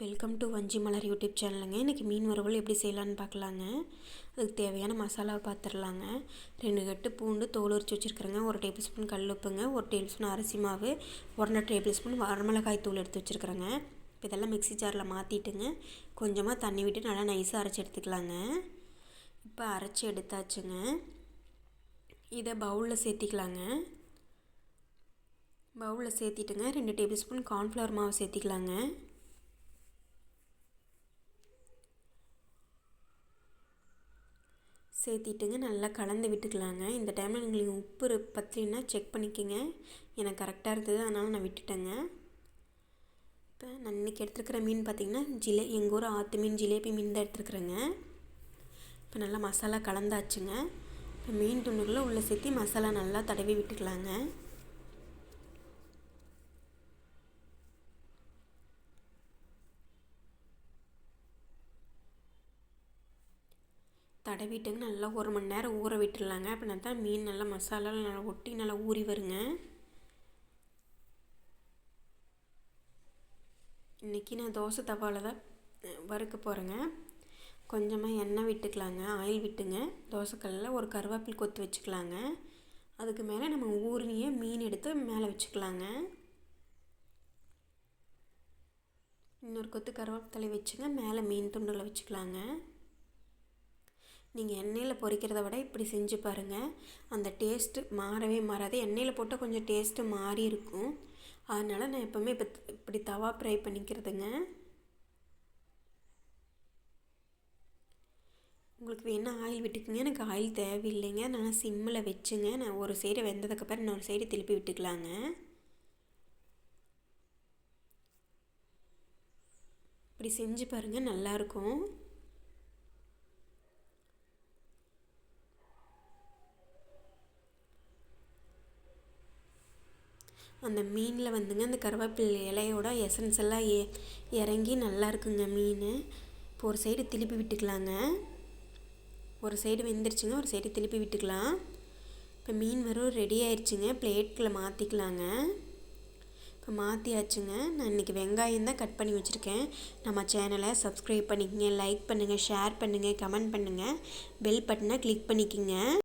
Welcome to வஞ்சி மலர் YouTube சேனலுங்க இன்றைக்கி மீன் வறுவல் எப்படி செய்யலான்னு பார்க்கலாங்க. அதுக்கு தேவையான மசாலாவை பார்த்துடலாங்க ரெண்டு கட்டு பூண்டு தோல் உரிச்சு வச்சுருக்குறேங்க. ஒரு டேபிள் ஸ்பூன் கல் உப்புங்க. ஒரு டேபிள் ஸ்பூன் அரிசி மாவு. ஒன்றரை டேபிள் ஸ்பூன் வரமிளகாய் தூள் எடுத்து வச்சுருக்குறேங்க. இப்போ இதெல்லாம் மிக்ஸி ஜாரில் மாற்றிட்டுங்க கொஞ்சமாக தண்ணி விட்டு நல்லா நைஸாக அரைச்சி எடுத்துக்கலாங்க. இப்போ அரைச்சி எடுத்தாச்சுங்க. இதை பவுலில் சேர்த்திக்கலாங்க. பவுலில் சேர்த்திட்டுங்க. ரெண்டு டேபிள் ஸ்பூன் கார்ன்ஃப்ளவர் மாவு சேர்த்திக்கலாங்க. சேர்த்திட்டுங்க நல்லா கலந்து விட்டுக்கலாங்க. இந்த டைமில் எங்களுக்கு உப்பு பத்தலைன்னா செக் பண்ணிக்கோங்க. எனக்கு கரெக்டாக இருந்தது அதனால் நான் விட்டுட்டேங்க. இப்போ நான் இன்றைக்கி எடுத்துருக்கிற மீன் பார்த்திங்கன்னா ஜிலே எங்கள் ஊர் ஆற்று மீன் ஜிலேபி மீன் தான் எடுத்துருக்குறேங்க. இப்போ நல்லா மசாலா கலந்தாச்சுங்க. இப்போ மீன் துண்டுக்குள்ளே உள்ளே சேர்த்தி மசாலா நல்லா தடவி விட்டுக்கலாங்க. தடவிட்டுங்க நல்லா ஒரு மணி நேரம் ஊற விட்டுடலாங்க அப்படின்னா தான் மீன் நல்லா மசாலாவில் நல்லா ஒட்டி நல்லா ஊறி வருங்க. இன்றைக்கி நான் தோசை தவாவில் தான் வறுக்க போகிறேங்க கொஞ்சமாக எண்ணெய் விட்டுக்கலாங்க ஆயில் விட்டுங்க. தோசைக்கல்லில் ஒரு கருவேப்பில் கொத்து வச்சுக்கலாங்க. அதுக்கு மேலே நம்ம ஊறினியே மீன் எடுத்து மேலே வச்சுக்கலாங்க. இன்னொரு கொத்து கருவேப்பிலை வச்சுங்க மேலே மீன் துண்டில் வச்சுக்கலாங்க. நீங்கள் எண்ணெயில் பொரிக்கிறத விட இப்படி செஞ்சு பாருங்கள் அந்த டேஸ்ட்டு மாறவே மாறாது. எண்ணெயில் போட்டால் கொஞ்சம் டேஸ்ட்டு மாறி இருக்கும். அதனால் நான் எப்போவுமே இப்போ இப்படி தவா ஃப்ரை பண்ணிக்கிறதுங்க. உங்களுக்கு வேணால் ஆயில் விட்டுக்குங்க. எனக்கு ஆயில் தேவையில்லைங்க. நான் சிம்மில் வச்சுங்க. நான் ஒரு சைடு வெந்ததுக்கப்புறம் இன்னொரு சைடு திருப்பி விட்டுக்கலாங்க. இப்படி செஞ்சு பாருங்கள் நல்லாயிருக்கும் அந்த மீனில் வந்துங்க அந்த கருவேப்பிலை இலையோட எசன்ஸ் எல்லாம் ஏ இறங்கி நல்லா இருக்குங்க மீன். இப்போ ஒரு சைடு திருப்பி விட்டுக்கலாங்க. ஒரு சைடு வெந்துருச்சுங்க ஒரு சைடு திருப்பி விட்டுக்கலாம். இப்போ மீன் வரும் ரெடி ஆயிடுச்சுங்க பிளேட்டில் மாற்றிக்கலாங்க இப்போ மாற்றியாச்சுங்க நான் இன்றைக்கி வெங்காயம் தான் கட் பண்ணி வச்சுருக்கேன். நம்ம சேனலை சப்ஸ்கிரைப் பண்ணிக்கங்க லைக் பண்ணுங்கள் ஷேர் பண்ணுங்கள் கமெண்ட் பண்ணுங்கள் பெல் பட்டனை கிளிக் பண்ணிக்கோங்க.